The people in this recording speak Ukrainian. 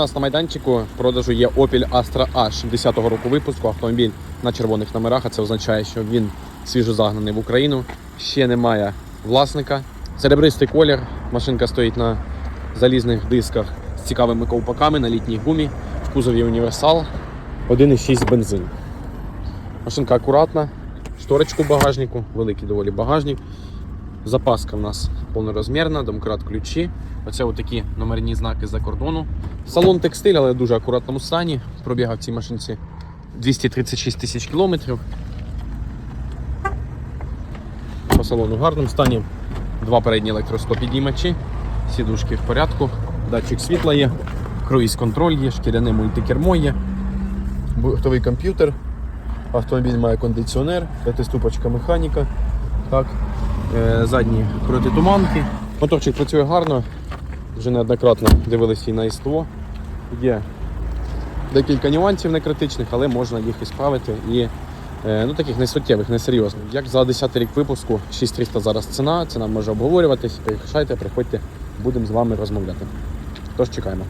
нас на майданчику в продажу є Opel Astra H 10-го року випуску. Автомобіль на червоних номерах, а це означає, що він свіжозагнаний в Україну. Ще немає власника. Серебристий колір. Машинка стоїть на залізних дисках з цікавими ковпаками на літній гумі. В кузові універсал. 1,6 бензин. Машинка акуратна. Шторочку в багажнику, великий доволі багажник. Запаска в нас повнорозмірна, домкрат ключі. Оце такі номерні знаки за кордону. Салон текстиль, але в дуже акуратному стані. Пробігав в цій машинці 236 тисяч кілометрів. По салону в гарному стані. Два передні електросклопідіймачі, сідушки в порядку, датчик світла є, круїз контроль є, шкіряне мультикермо є, бортовий комп'ютер. Автомобіль має кондиціонер, п'ятиступочка механіка. Так. Е, задні протитуманки. Моторчик працює гарно. Вже неоднократно дивилися і на СТО. Є декілька нюансів не критичних, але можна їх ісправити і е, ну, таких несуттєвих, несерйозних. Як за 10 рік випуску, 6300 зараз ціна, ціна може обговорюватись. Приїжджайте, приходьте, будемо з вами розмовляти. Тож чекаємо.